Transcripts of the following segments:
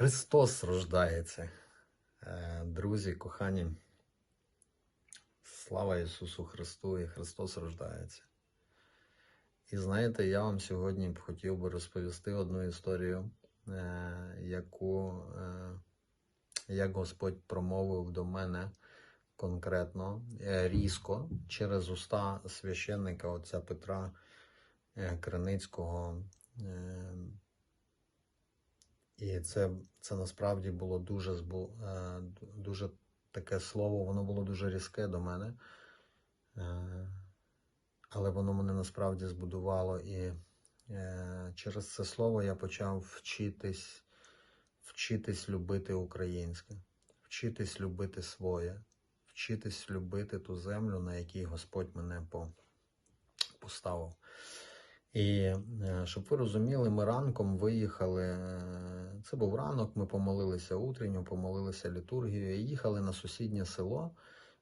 Христос рождається. Е, Друзі, кохані, слава Ісусу Христу і Христос рождається. І знаєте, я вам сьогодні б хотів би розповісти одну історію, е, яку, е, як Господь промовив до мене конкретно, різко через уста священника отця Петра Криницького. І це, це насправді було дуже, е, дуже таке слово, воно було дуже різке до мене. Е, Але воно мене насправді збудувало. І е, через це слово я почав вчитись, вчитись любити українське, вчитись любити своє, вчитись любити ту землю, на якій Господь мене поставив. І щоб ви розуміли, ми ранком виїхали. Це був ранок, ми помолилися утренню, помолилися літургію і їхали на сусіднє село.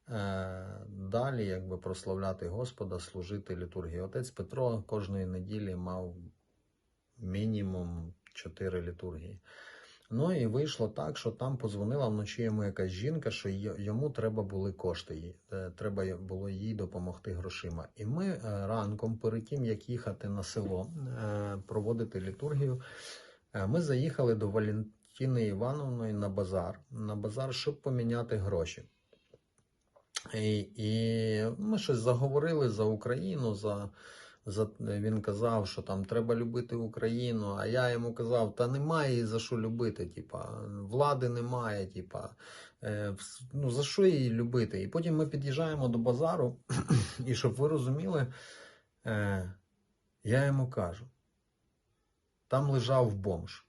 е, Далі, якби прославляти Господа, служити літургії. Отець Петро кожної неділі мав мінімум чотири літургії. Ну і вийшло так, що там подзвонила вночі йому якась жінка, що йому треба були кошти, е, треба було їй допомогти грошима. І ми е, ранком, перед тим як їхати на село, проводити літургію, ми заїхали до Валентини Івановної на базар, на базар, щоб поміняти гроші. І, і ми щось заговорили за Україну, за, за він казав, що там треба любити Україну. А я йому казав, та немає за що любити. Типа, влади немає, типа, е, ну за що її любити? І потім ми під'їжджаємо до базару, і щоб ви розуміли, е, я йому кажу: там лежав бомж.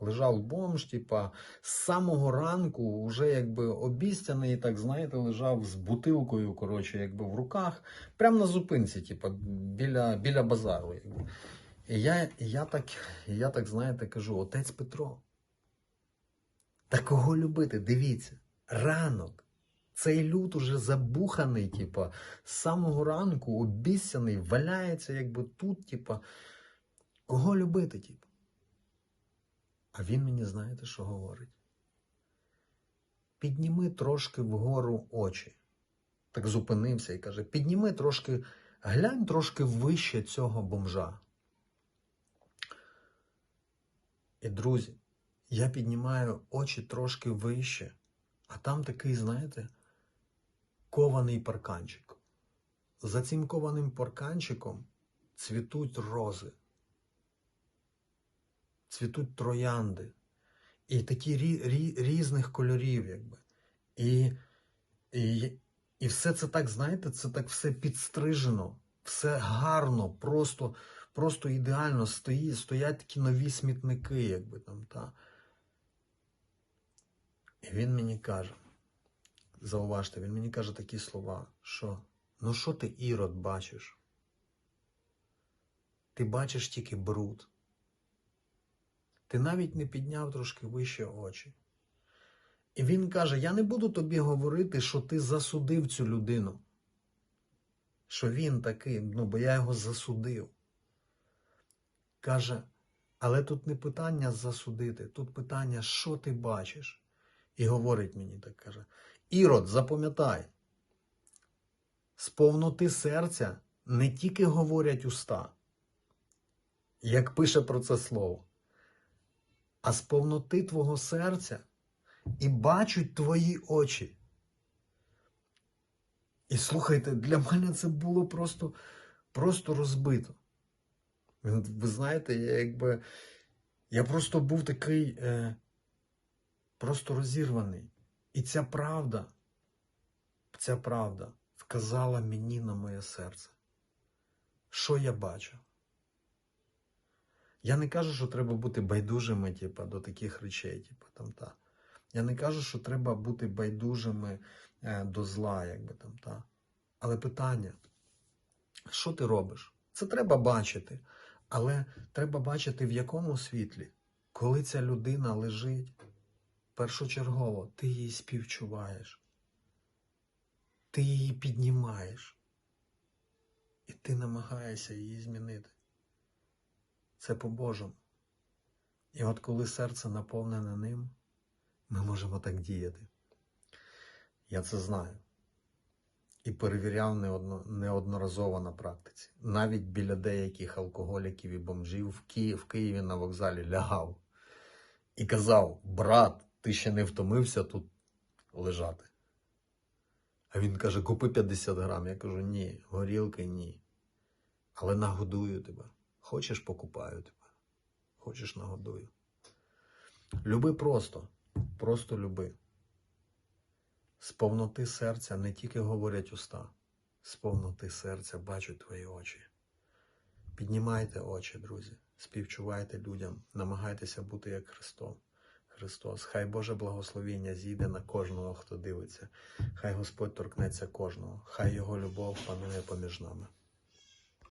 Лежав бомж, типа, з самого ранку, вже якби обіцяний, так знаєте, лежав з бутилкою, коротше, якби в руках, прямо на зупинці, типа, біля, біля базару. Якби. І я, я, так, я так, знаєте, кажу: отець Петро, та кого любити? Дивіться, ранок. Цей люд уже забуханий, типа, з самого ранку обіцяний, валяється, якби тут, типа, кого любити, типа? А він мені, знаєте, що говорить? Підніми трошки вгору очі. Так зупинився і каже: підніми трошки, глянь трошки вище цього бомжа. І, друзі, я піднімаю очі трошки вище, а там такий, знаєте, кований парканчик. За цим кованим парканчиком цвітуть рози цвітуть троянди. І такі рі, рі, різних кольорів, якби. І, і, і все це так, знаєте, це так все підстрижено, все гарно, просто, просто ідеально стоїть, стоять такі нові смітники, якби там. Та. І він мені каже, зауважте, він мені каже такі слова, що ну що ти, ірод, бачиш? Ти бачиш тільки бруд. Ти навіть не підняв трошки вище очі. І він каже: Я не буду тобі говорити, що ти засудив цю людину. Що він такий, ну, бо я його засудив. Каже, але тут не питання засудити, тут питання, що ти бачиш. І говорить мені так, каже: Ірод, запам'ятай, з повноти серця не тільки говорять уста, як пише про це слово а з повноти твого серця і бачать твої очі. І слухайте, для мене це було просто, просто розбито. Ви знаєте, я якби. Я просто був такий е, просто розірваний. І ця правда, ця правда вказала мені на моє серце. Що я бачу? Я не кажу, що треба бути байдужими, типу, до таких речей, типу, там, та. Я не кажу, що треба бути байдужими е, до зла, якби там, та. Але питання, що ти робиш? Це треба бачити. Але треба бачити, в якому світлі, коли ця людина лежить, першочергово ти її співчуваєш, ти її піднімаєш, і ти намагаєшся її змінити. Це по-божому. І от коли серце наповнене ним, ми можемо так діяти. Я це знаю. І перевіряв неодно, неодноразово на практиці. Навіть біля деяких алкоголіків і бомжів в, Ки... в Києві на вокзалі лягав і казав: брат, ти ще не втомився тут лежати. А він каже: купи 50 грам. Я кажу, ні, горілки ні. Але нагодую тебе. Хочеш, покупаю тебе. Хочеш, нагодую. Люби просто, просто люби. З повноти серця не тільки говорять уста, з повноти серця бачать твої очі. Піднімайте очі, друзі, співчувайте людям, намагайтеся бути як Христом. Христос. Хай Боже благословіння зійде на кожного, хто дивиться. Хай Господь торкнеться кожного, хай Його любов панує поміж нами.